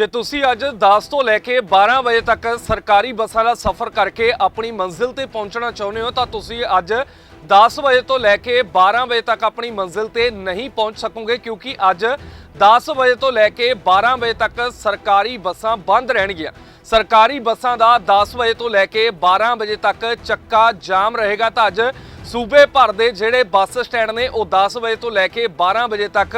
ਜੇ ਤੁਸੀਂ ਅੱਜ 10 ਤੋਂ ਲੈ ਕੇ 12 ਵਜੇ ਤੱਕ ਸਰਕਾਰੀ ਬੱਸਾਂ ਦਾ ਸਫ਼ਰ ਕਰਕੇ ਆਪਣੀ ਮੰਜ਼ਿਲ ਤੇ ਪਹੁੰਚਣਾ ਚਾਹੁੰਦੇ ਹੋ, ਤਾਂ ਤੁਸੀਂ ਅੱਜ 10 ਵਜੇ ਤੋਂ ਲੈ ਕੇ 12 ਵਜੇ ਤੱਕ ਆਪਣੀ ਮੰਜ਼ਿਲ ਤੇ ਨਹੀਂ ਪਹੁੰਚ ਸਕੋਗੇ, ਕਿਉਂਕਿ ਅੱਜ 10 ਵਜੇ ਤੋਂ ਲੈ ਕੇ 12 ਵਜੇ ਤੱਕ ਸਰਕਾਰੀ ਬੱਸਾਂ ਬੰਦ ਰਹਿਣਗੀਆਂ। ਸਰਕਾਰੀ ਬੱਸਾਂ ਦਾ 10 ਵਜੇ ਤੋਂ ਲੈ ਕੇ 12 ਵਜੇ ਤੱਕ ਚੱਕਾ ਜਾਮ ਰਹੇਗਾ। ਤਾਂ ਅੱਜ ਸੂਬੇ ਭਰ ਦੇ ਜਿਹੜੇ ਬੱਸ ਸਟੈਂਡ ਨੇ, ਉਹ 10 ਵਜੇ ਤੋਂ ਲੈ ਕੇ 12 ਵਜੇ ਤੱਕ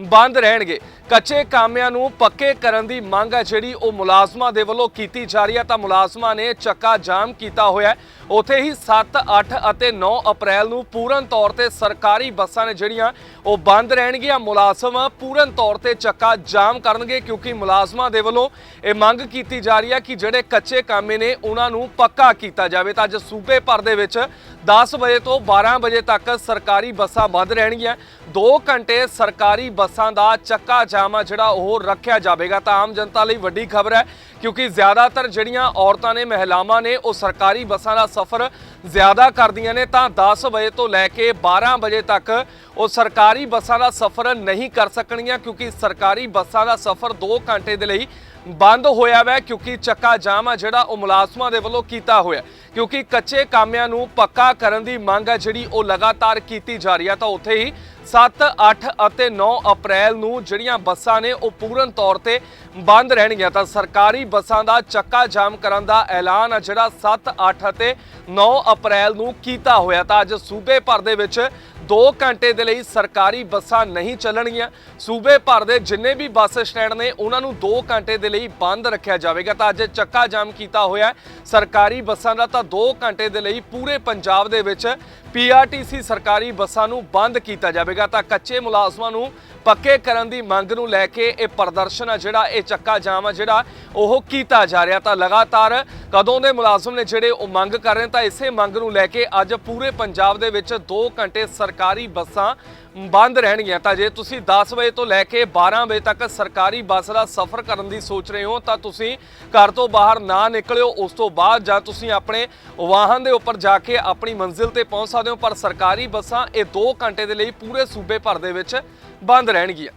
ਬੰਦ ਰਹਿਣਗੇ। ਕੱਚੇ ਕਾਮਿਆਂ ਨੂੰ ਪੱਕੇ ਕਰਨ ਦੀ ਮੰਗ ਹੈ ਜਿਹੜੀ ਉਹ ਮੁਲਾਜ਼ਮਾਂ ਦੇ ਵੱਲੋਂ ਕੀਤੀ ਜਾ ਰਹੀ ਹੈ। ਤਾਂ ਮੁਲਾਜ਼ਮਾਂ ਨੇ ਚੱਕਾ ਜਾਮ ਕੀਤਾ ਹੋਇਆ ਹੈ। ਉਥੇ ਹੀ 7 8 ਅਤੇ 9 ਅਪ੍ਰੈਲ ਨੂੰ ਪੂਰਨ ਤੌਰ ਤੇ ਸਰਕਾਰੀ ਬੱਸਾਂ ਨੇ ਜਿਹੜੀਆਂ ਉਹ ਬੰਦ ਰਹਿਣਗੀਆਂ। ਮੁਲਾਜ਼ਮ ਪੂਰਨ ਤੌਰ ਤੇ ਚੱਕਾ ਜਾਮ ਕਰਨਗੇ ਕਿਉਂਕਿ ਮੁਲਾਜ਼ਮਾਂ ਦੇ ਵੱਲੋਂ ਇਹ ਮੰਗ ਕੀਤੀ ਜਾ ਰਹੀ ਹੈ ਕਿ ਜਿਹੜੇ ਕੱਚੇ ਕਾਮੇ ਨੇ ਉਹਨਾਂ ਨੂੰ ਪੱਕਾ ਕੀਤਾ ਜਾਵੇ। ਤਾਂ ਅੱਜ ਸੂਬੇ ਭਰ ਦੇ ਵਿੱਚ 10 ਵਜੇ ਤੋਂ 12 ਵਜੇ ਤੱਕ ਸਰਕਾਰੀ ਬੱਸਾਂ ਬੰਦ ਰਹਿਣਗੀਆਂ। 2 ਘੰਟੇ ਸਰਕਾਰੀ ਬੱਸਾਂ ਦਾ ਚੱਕਾ ਜਾਮਾ ਜਿਹੜਾ ਉਹ ਰੱਖਿਆ ਜਾਵੇਗਾ। ਤਾਂ ਆਮ ਜਨਤਾ ਲਈ ਵੱਡੀ ਖਬਰ ਹੈ, ਕਿਉਂਕਿ ਜ਼ਿਆਦਾਤਰ ਜਿਹੜੀਆਂ ਔਰਤਾਂ ਨੇ, ਮਹਿਲਾਵਾਂ ਨੇ, ਉਹ ਸਰਕਾਰੀ ਬੱਸਾਂ ਦਾ ਸਫ਼ਰ ਜ਼ਿਆਦਾ ਕਰਦੀਆਂ ਨੇ। ਤਾਂ 10 ਵਜੇ ਤੋਂ ਲੈ ਕੇ 12 ਵਜੇ ਤੱਕ ਉਹ ਸਰਕਾਰੀ ਬੱਸਾਂ ਦਾ ਸਫ਼ਰ ਨਹੀਂ ਕਰ ਸਕਣਗੀਆਂ, ਕਿਉਂਕਿ ਸਰਕਾਰੀ ਬੱਸਾਂ ਦਾ ਸਫ਼ਰ 2 ਘੰਟੇ ਦੇ ਲਈ ਬੰਦ ਹੋਇਆ ਵੈ ਕਿਉਂਕਿ ਚੱਕਾ ਜਾਮ ਆ ਜਿਹੜਾ ਉਹ ਮੁਲਾਜ਼ਮਾਂ ਦੇ ਵੱਲੋਂ ਕੀਤਾ ਹੋਇਆ ਕਿਉਂਕਿ ਕੱਚੇ ਕਾਮਿਆਂ ਨੂੰ ਪੱਕਾ ਕਰਨ ਦੀ ਮੰਗ ਹੈ ਜਿਹੜੀ ਉਹ ਲਗਾਤਾਰ ਕੀਤੀ ਜਾ ਰਹੀ ਹੈ। ਤਾਂ ਉੱਥੇ ਹੀ 7 8 ਅਤੇ 9 ਅਪ੍ਰੈਲ ਨੂੰ ਜਿਹੜੀਆਂ ਬੱਸਾਂ ਨੇ ਉਹ ਪੂਰਨ ਤੌਰ ਤੇ ਬੰਦ ਰਹਿਣਗੀਆਂ। ਤਾਂ ਸਰਕਾਰੀ ਬੱਸਾਂ ਦਾ ਚੱਕਾ ਜਾਮ ਕਰਨ ਦਾ ਐਲਾਨ ਆ ਜਿਹੜਾ 7 8 ਅਤੇ 9 ਅਪ੍ਰੈਲ ਨੂੰ ਕੀਤਾ ਹੋਇਆ। ਤਾਂ ਅੱਜ ਸੂਬੇ ਭਰ ਦੇ ਵਿੱਚ 2 ਘੰਟੇ ਦੇ ਲਈ ਸਰਕਾਰੀ ਬੱਸਾਂ ਨਹੀਂ ਚੱਲਣਗੀਆਂ। ਸੂਬੇ ਭਰ ਦੇ ਜਿੰਨੇ ਵੀ ਬੱਸ ਸਟੈਂਡ ਨੇ, ਉਹਨਾਂ ਨੂੰ 2 ਘੰਟੇ ਦੇ ਲਈ ਬੰਦ ਰੱਖਿਆ ਜਾਵੇਗਾ। ਤਾਂ ਅੱਜ ਚੱਕਾ ਜਾਮ ਕੀਤਾ ਹੋਇਆ ਸਰਕਾਰੀ ਬੱਸਾਂ ਦਾ ਤਾਂ 2 ਘੰਟੇ ਦੇ ਲਈ ਪੂਰੇ ਪੰਜਾਬ ਦੇ ਵਿੱਚ ਪੀਆਰਟੀਸੀ ਸਰਕਾਰੀ ਬੱਸਾਂ ਨੂੰ ਬੰਦ ਕੀਤਾ ਜਾਵੇਗਾ। ਤਾਂ ਕੱਚੇ ਮੁਲਾਜ਼ਮਾਂ ਨੂੰ ਪੱਕੇ ਕਰਨ ਦੀ ਮੰਗ ਨੂੰ ਲੈ ਕੇ ਇਹ ਪ੍ਰਦਰਸ਼ਨ ਆ ਜਿਹੜਾ, ਇਹ ਚੱਕਾ ਜਾਮ ਆ ਜਿਹੜਾ ਉਹ ਕੀਤਾ ਜਾ ਰਿਹਾ। ਤਾਂ ਲਗਾਤਾਰ ਕਦੋਂ ਦੇ ਮੁਲਾਜ਼ਮ ਨੇ ਜਿਹੜੇ ਉਹ ਮੰਗ ਕਰ ਰਹੇ ਤਾਂ ਇਸੇ ਮੰਗ ਨੂੰ ਲੈ ਕੇ ਅੱਜ ਪੂਰੇ ਪੰਜਾਬ ਦੇ ਵਿੱਚ 2 ਘੰਟੇ ਸਰਕਾਰੀ ਬੱਸਾਂ ਬੰਦ ਰਹਿਣਗੀਆਂ। ਤਾਂ ਜੇ ਤੁਸੀਂ 10 ਵਜੇ ਤੋਂ ਲੈ ਕੇ 12 ਵਜੇ ਤੱਕ ਸਰਕਾਰੀ ਬੱਸ ਦਾ ਸਫ਼ਰ ਕਰਨ ਦੀ ਸੋਚ ਰਹੇ ਹੋ, ਤਾਂ ਤੁਸੀਂ ਘਰ ਤੋਂ ਬਾਹਰ ਨਾ ਨਿਕਲਿਓ। ਉਸ ਤੋਂ ਬਾਅਦ ਜਾਂ ਤੁਸੀਂ ਆਪਣੇ ਵਾਹਨ ਦੇ ਉੱਪਰ ਜਾ ਕੇ ਆਪਣੀ ਮੰਜ਼ਿਲ ਤੇ ਪਹੁੰਚ ਸਕਦੇ ਹੋ। ਪਰ ਸਰਕਾਰੀ ਬੱਸਾਂ ਇਹ 2 ਘੰਟੇ ਦੇ ਲਈ ਪੂਰੇ ਸੂਬੇ ਭਰ ਦੇ ਵਿੱਚ ਬੰਦ ਰਹਿਣਗੀਆਂ।